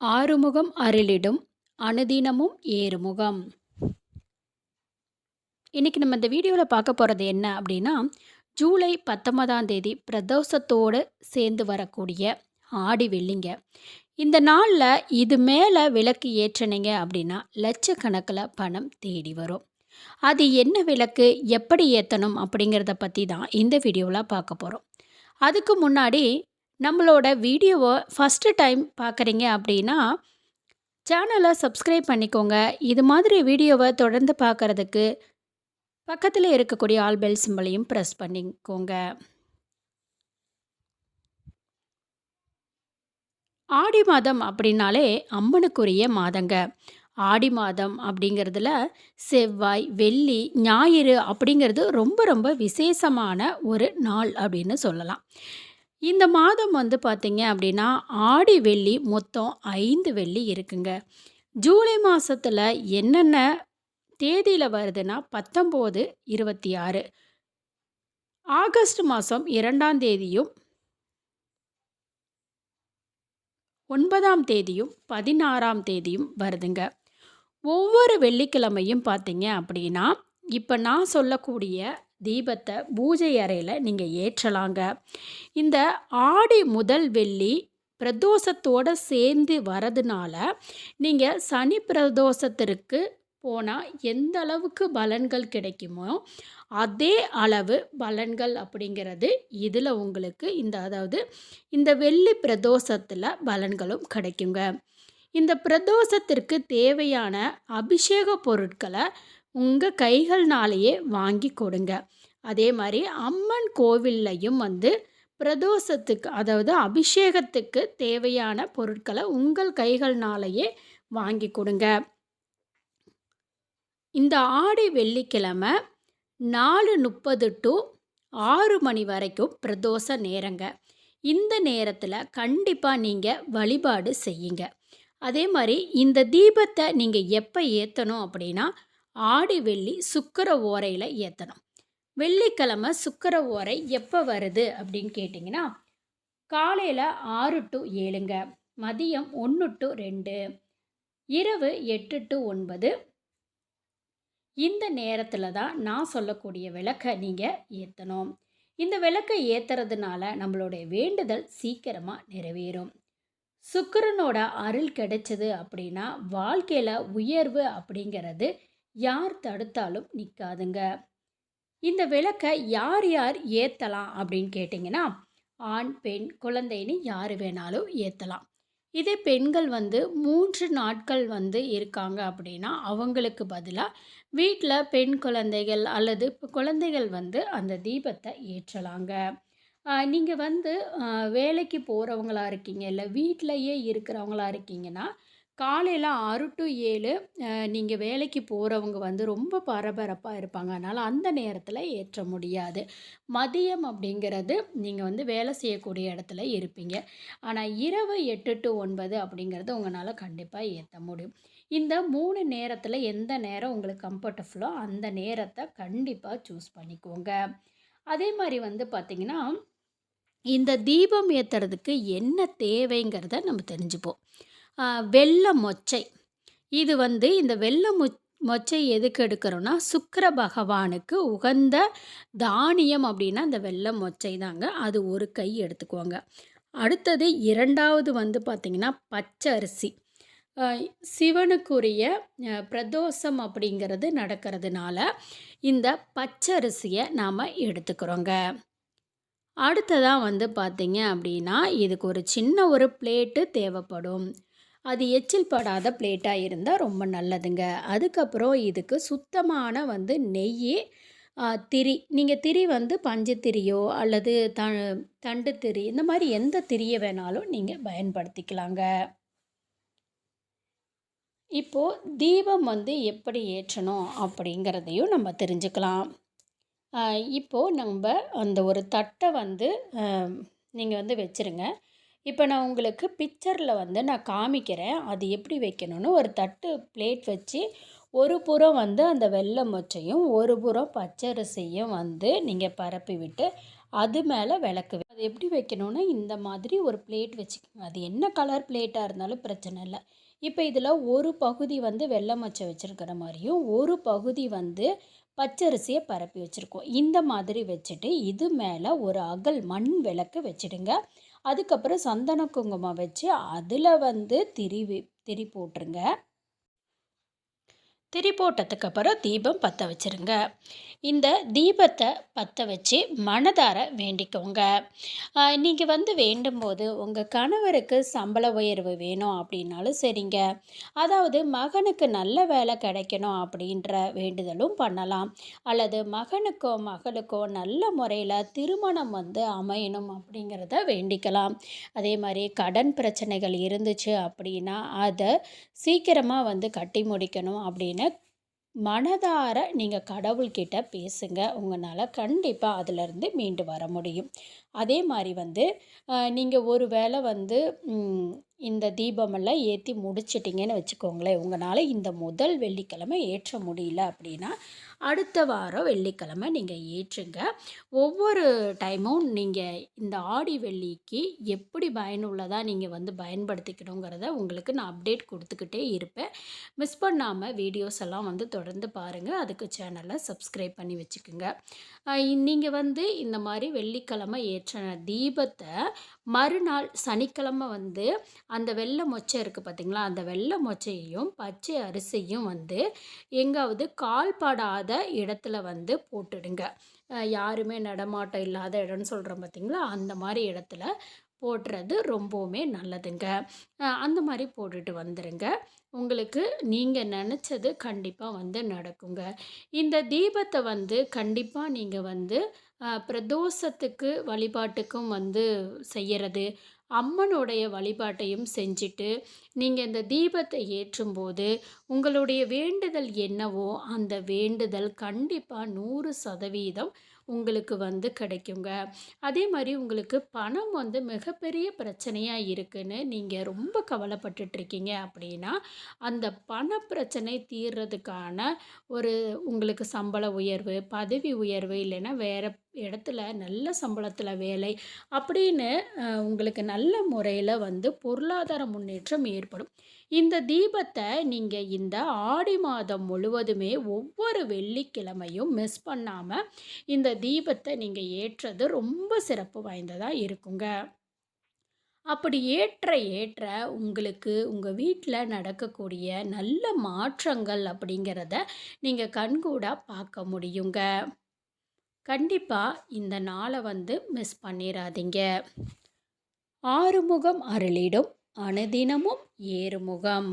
ஆறுமுகம் அருளிடும் அனுதினமும் ஏறுமுகம். இன்றைக்கி நம்ம இந்த வீடியோவில் பார்க்க போகிறது என்ன அப்படின்னா ஜூலை பத்தொன்பதாம் தேதி பிரதோஷத்தோடு சேர்ந்து வரக்கூடிய ஆடி வெள்ளிங்க. இந்த நாளில் இது மேலே விளக்கு ஏற்றினீங்க அப்படின்னா லட்சக்கணக்கில் பணம் தேடி வரும். அது என்ன விளக்கு எப்படி ஏற்றணும் அப்படிங்கிறத பற்றி தான் இந்த வீடியோவில் பார்க்க போகிறோம் அதுக்கு முன்னாடி நம்மளோட வீடியோவை ஃபஸ்ட்டு டைம் பார்க்குறீங்க அப்படின்னா சேனலை சப்ஸ்கிரைப் பண்ணிக்கோங்க. இது மாதிரி வீடியோவை தொடர்ந்து பார்க்குறதுக்கு பக்கத்தில் இருக்கக்கூடிய ஆல் பெல் சிம்பிளையும் ப்ரெஸ் பண்ணிக்கோங்க. ஆடி மாதம் அப்படின்னாலே அம்மனுக்குரிய மாதங்க. ஆடி மாதம் அப்படிங்கிறதுல செவ்வாய் வெள்ளி ஞாயிறு அப்படிங்கிறது ரொம்ப ரொம்ப விசேஷமான ஒரு நாள் அப்படின்னு சொல்லலாம். இந்த மாதம் வந்து பார்த்திங்க அப்படின்னா ஆடி வெள்ளி மொத்தம் ஐந்து வெள்ளி இருக்குங்க. ஜூலை மாதத்தில் என்னென்ன தேதியில் வருதுன்னா பத்தொம்போது இருபத்தி ஆறு. ஆகஸ்ட் மாதம் இரண்டாம் தேதியும் ஒன்பதாம் தேதியும் பதினாறாம் தேதியும் வருதுங்க. ஒவ்வொரு வெள்ளிக்கிழமையும் பார்த்தீங்க அப்படின்னா இப்போ நான் சொல்லக்கூடிய தீபத்தை பூஜை அறையில் நீங்கள் ஏற்றலாங்க. இந்த ஆடி முதல் வெள்ளி பிரதோஷத்தோடு சேர்ந்து வரதுனால நீங்கள் சனி பிரதோஷத்திற்கு போனால் எந்த அளவுக்கு பலன்கள் கிடைக்குமோ அதே அளவு பலன்கள் அப்படிங்கிறது இதில் உங்களுக்கு இந்த அதாவது இந்த வெள்ளி பிரதோஷத்தில் பலன்களும் கிடைக்குங்க. இந்த பிரதோஷத்திற்கு தேவையான அபிஷேக பொருட்களை உங்கள் கைகள்னாலேயே வாங்கி கொடுங்க. அதே மாதிரி அம்மன் கோவில்லையும் வந்து பிரதோஷத்துக்கு அதாவது அபிஷேகத்துக்கு தேவையான பொருட்களை உங்கள் கைகள்னாலேயே வாங்கி கொடுங்க. இந்த ஆடி வெள்ளிக்கிழமை நாலு முப்பது டு ஆறு மணி வரைக்கும் பிரதோஷ நேரங்க. இந்த நேரத்தில் கண்டிப்பாக நீங்கள் வழிபாடு செய்யுங்க. அதே மாதிரி இந்த தீபத்தை நீங்கள் எப்போ ஏற்றணும் அப்படின்னா ஆடி வெள்ளி சுக்கர ஓரையில் ஏற்றணும் வெள்ளிக்கிழமை சுக்கர ஓரை எப்போ வருது அப்படின்னு கேட்டிங்கன்னா காலையில் ஆறு டு ஏழுங்க மதியம் ஒன்று டு ரெண்டு இரவு எட்டு டு ஒன்பது. இந்த நேரத்தில் தான் நான் சொல்லக்கூடிய விளக்கை நீங்கள் ஏற்றணும் இந்த விளக்கை ஏற்றுறதுனால நம்மளுடைய வேண்டுதல் சீக்கிரமாக நிறைவேறும். சுக்கரனோட அருள் கிடைச்சது அப்படின்னா வாழ்க்கையில் உயர்வு அப்படிங்கிறது யார் தடுத்தாலும் நிற்காதுங்க இந்த விளக்கை யார் யார் ஏற்றலாம் அப்படின்னு கேட்டிங்கன்னா ஆண் பெண் குழந்தைன்னு யார் வேணாலும் ஏற்றலாம் இதே பெண்கள் வந்து மூன்று நாட்கள் வந்து இருக்காங்க அப்படின்னா அவங்களுக்கு பதிலாக வீட்டில் பெண் குழந்தைகள் அல்லது குழந்தைகள் வந்து அந்த தீபத்தை ஏற்றலாங்க. நீங்கள் வந்து வேலைக்கு போகிறவங்களா இருக்கீங்க இல்லை வீட்டிலையே இருக்கிறவங்களா இருக்கீங்கன்னா காலையில் ஆறு டு ஏழு நீங்கள் வேலைக்கு போகிறவங்க வந்து ரொம்ப பரபரப்பாக இருப்பாங்க. அதனால் அந்த நேரத்தில் ஏற்ற முடியாது. மதியம் அப்படிங்கிறது நீங்கள் வந்து வேலை செய்யக்கூடிய இடத்துல இருப்பீங்க. ஆனால் இரவு எட்டு டு ஒன்பது அப்படிங்கிறது உங்களால் கண்டிப்பாக ஏற்ற முடியும். இந்த மூணு நேரத்தில் எந்த நேரம் உங்களுக்கு கம்ஃபர்டபுளோ அந்த நேரத்தை கண்டிப்பாக சூஸ் பண்ணிக்கோங்க. அதே மாதிரி வந்து பார்த்திங்கன்னா இந்த தீபம் ஏற்றுறதுக்கு என்ன தேவைங்கிறத நம்ம தெரிஞ்சுப்போம். வெள்ள மொச்சை. இது வந்து இந்த வெள்ள மொ மொச்சை எதுக்கு எடுக்கிறோன்னா சுக்கர பகவானுக்கு உகந்த தானியம் அப்படின்னா இந்த வெள்ளை மொச்சை தாங்க. அது ஒரு கை எடுத்துக்குவாங்க. அடுத்தது இரண்டாவது வந்து பார்த்திங்கன்னா பச்சை அரிசி. சிவனுக்குரிய பிரதோஷம் அப்படிங்கிறது நடக்கிறதுனால இந்த பச்சரிசியை நாம் எடுத்துக்கிறோங்க. அடுத்ததாக வந்து பார்த்திங்க அப்படின்னா இதுக்கு ஒரு சின்ன ஒரு பிளேட்டு தேவைப்படும். அது எச்சில் படாத பிளேட்டாக இருந்தால் ரொம்ப நல்லதுங்க. அதுக்கப்புறம் இதுக்கு சுத்தமான வந்து நெய் திரி. நீங்கள் திரி வந்து பஞ்சு திரியோ அல்லது த தண்டு திரி இந்த மாதிரி எந்த திரியை வேணாலும் நீங்கள் பயன்படுத்திக்கலாங்க. இப்போது தீபம் வந்து எப்படி ஏற்றணும் அப்படிங்கிறதையும் நம்ம தெரிஞ்சுக்கலாம். இப்போது நம்ம அந்த ஒரு தட்டை வந்து நீங்கள் வந்து வச்சுருங்க. இப்போ நான் உங்களுக்கு பிக்சரில் வந்து நான் காமிக்கிறேன். அது எப்படி வைக்கணும்னு ஒரு தட்டு பிளேட் வச்சு ஒரு புறம் வந்து அந்த வெள்ளை மொச்சையும் ஒரு புறம் பச்சரிசையும் வந்து நீங்கள் பரப்பி விட்டு அது மேலே விளக்கு அது எப்படி வைக்கணும்னா இந்த மாதிரி ஒரு பிளேட் வச்சுக்கோங்க. அது என்ன கலர் பிளேட்டாக இருந்தாலும் பிரச்சனை இல்லை. இப்போ இதில் ஒரு பகுதி வந்து வெள்ளை மொச்சை வச்சுருக்கிற மாதிரியும் ஒரு பகுதி வந்து பச்சரிசியை பரப்பி வச்சுருக்கோம். இந்த மாதிரி வச்சுட்டு இது மேலே ஒரு அகல் மண் விளக்கு வச்சிடுங்க. அதுக்கப்புறம் சந்தன குங்குமம் வச்சு அதில் வந்து திரி வி- திரி போட்டுருங்க. திரி போட்டதுக்கு அப்புறம் தீபம் பற்ற வச்சுருங்க. இந்த தீபத்தை பற்ற வச்சு மனதார வேண்டிக்கோங்க. நீங்கள் வந்து வேண்டும்போது உங்கள் கணவருக்கு சம்பள உயர்வு வேணும் அப்படின்னாலும் சரிங்க. அதாவது மகனுக்கு நல்ல வேலை கிடைக்கணும் அப்படின்ற வேண்டுதலும் பண்ணலாம். அல்லது மகனுக்கோ மகளுக்கோ நல்ல முறையில் திருமணம் வந்து அமையணும் அப்படிங்கிறத வேண்டிக்கலாம். அதே மாதிரி கடன் பிரச்சனைகள் இருந்துச்சு அப்படின்னா அதை சீக்கிரமாக வந்து கட்டி முடிக்கணும் அப்படின்னு மனதார நீங்கள் கடவுள்கிட்ட பேசுங்க. உங்களால் கண்டிப்பாக அதிலிருந்து மீண்டு வர முடியும். அதே மாதிரி வந்து நீங்கள் ஒரு வேளை வந்து இந்த தீபமெல்லாம் ஏற்றி முடிச்சிட்டிங்கன்னு வச்சுக்கோங்களேன். உங்களால் இந்த முதல் வெள்ளிக்கிழமை ஏற்ற முடியல அப்படின்னா அடுத்த வாரம் வெள்ளிக்கிழமை நீங்கள் ஏற்றுங்க. ஒவ்வொரு டைமும் நீங்கள் இந்த ஆடி வெள்ளிக்கு எப்படி பயனுள்ளதாக நீங்கள் வந்து பயன்படுத்திக்கணுங்கிறத உங்களுக்கு நான் அப்டேட் கொடுத்துக்கிட்டே இருப்பேன். மிஸ் பண்ணாமல் வீடியோஸ் எல்லாம் வந்து தொடர்ந்து பாருங்கள் அதுக்கு சேனலை சப்ஸ்கிரைப் பண்ணி வச்சுக்கோங்க. நீங்கள் வந்து இந்த மாதிரி வெள்ளிக்கிழமை ஏற்றின தீபத்தை மறுநாள் சனிக்கிழமை வந்து அந்த வெள்ளை மொச்சை இருக்குது பார்த்தீங்களா அந்த வெள்ளை மொச்சையையும் பச்சை அரிசியும் வந்து எங்காவது கால்படாத இடத்துல வந்து போட்டுடுங்க. யாருமே நடமாட்டம் இல்லாத இடம்னு சொல்கிறோம் பார்த்தீங்களா அந்த மாதிரி இடத்துல போடுறது ரொம்பவுமே நல்லதுங்க. அந்த மாதிரி போட்டுட்டு வந்துடுங்க உங்களுக்கு நீங்கள் நினச்சது கண்டிப்பாக வந்து நடக்குங்க. இந்த தீபத்தை வந்து கண்டிப்பாக நீங்கள் வந்து பிரதோஷத்துக்கு வழிபாட்டுக்கும் வந்து செய்கிறது அம்மனுடைய வழிபாட்டையும் செஞ்சுட்டு நீங்கள் இந்த தீபத்தை ஏற்றும்போது உங்களுடைய வேண்டுதல் என்னவோ அந்த வேண்டுதல் கண்டிப்பாக நூறு சதவீதம் உங்களுக்கு வந்து கிடைக்குங்க. அதே மாதிரி உங்களுக்கு பணம் வந்து மிகப்பெரிய பிரச்சனையாக இருக்குன்னு நீங்கள் ரொம்ப கவலைப்பட்டுட்டு இருக்கீங்க அப்படின்னா அந்த பண பிரச்சனை தீர்றதுக்கான ஒரு உங்களுக்கு சம்பள உயர்வு பதவி உயர்வு இல்லைன்னா வேறு இடத்துல நல்ல சம்பளத்தில் வேலை அப்படின்னு உங்களுக்கு நல்ல முறையில் வந்து பொருளாதார முன்னேற்றம் ஏற்படும். இந்த தீபத்தை நீங்கள் இந்த ஆடி மாதம் முழுவதுமே ஒவ்வொரு வெள்ளிக்கிழமையும் மிஸ் பண்ணாமல் இந்த தீபத்தை நீங்கள் ஏற்றது ரொம்ப சிறப்பு வாய்ந்ததாக இருக்குங்க. அப்படி ஏற்ற ஏற்ற உங்களுக்கு உங்கள் வீட்டில் நடக்கக்கூடிய நல்ல மாற்றங்கள் அப்படிங்கிறத நீங்கள் கண்கூடாக பார்க்க முடியுங்க. கண்டிப்பாக இந்த நாளை வந்து மிஸ் பண்ணிடாதீங்க ஆறுமுகம் அருளிடும் அனுதினமும் ஏறுமுகம்.